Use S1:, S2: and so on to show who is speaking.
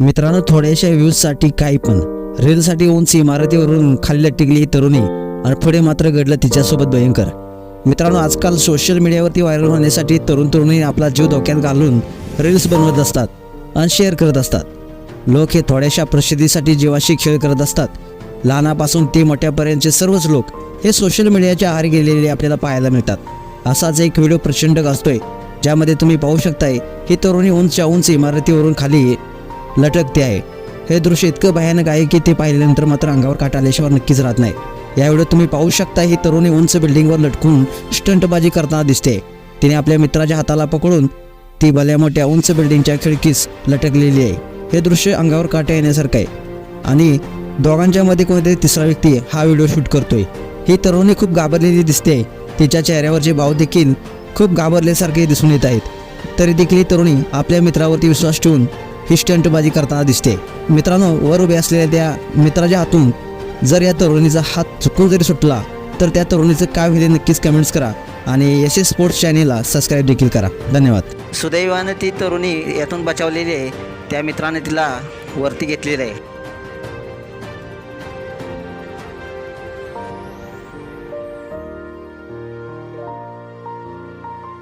S1: मित्रांनो थोड्याशा व्ह्यूजसाठी काही पण. रीलसाठी उंच इमारतीवरून खाली टिकली ही तरुणी आणि पुढे मात्र घडलं तिच्यासोबत भयंकर. मित्रांनो आजकाल सोशल मीडियावरती व्हायरल होण्यासाठी तरुण तरुणी आपला जीव धोक्यात घालून रील्स बनवत असतात आणि शेअर करत असतात. लोक हे थोड्याशा प्रसिद्धीसाठी जीवाशी खेळ करत असतात. लहानापासून ते मोठ्यापर्यंतचे सर्वच लोक हे सोशल मीडियाच्या आहार गेलेले आपल्याला पाहायला मिळतात. असाच एक व्हिडिओ प्रचंड गाजतोय ज्यामध्ये तुम्ही पाहू शकताय ही तरुणी उंचच्या उंच इमारतीवरून खाली लटकते आहे. हे दृश्य इतकं भयानक आहे की ते पाहिल्यानंतर मात्र अंगावर काटा आल्याशिवाय नक्कीच राहत नाही. यावेळी तुम्ही पाहू शकता ही तरुणी उंच बिल्डिंगवर लटकून स्टंटबाजी करताना दिसते. तिने आपल्या मित्राच्या हाताला पकडून ती भल्या मोठ्या उंच बिल्डिंगच्या खिडकीस लटकलेली आहे. हे दृश्य अंगावर काटा येण्यासारखं आहे. आणि दोघांच्या मध्ये कोणीतरी तिसरा व्यक्ती हा व्हिडिओ शूट करतोय. ही तरुणी खूप घाबरलेली दिसते. तिच्या चेहऱ्यावरचे भाव देखील खूप घाबरल्यासारखे दिसून येत आहेत. तरी देखील ही तरुणी आपल्या मित्रावरती विश्वास ठेवून ही स्टंटबाजी करताना दिसते. मित्रांनो वर उभे असलेल्या त्या मित्राच्या हातून जर या तरुणीचा हात चुकून जरी सुटला तर त्या तरुणीचं काय होईल नक्कीच कमेंट्स करा आणि एस एस स्पोर्ट्स चॅनेलला सबस्क्राईब देखील करा. धन्यवाद. सुदैवानं ती तरुणी यातून बचावलेली आहे. त्या मित्राने तिला वरती घेतलेलं आहे.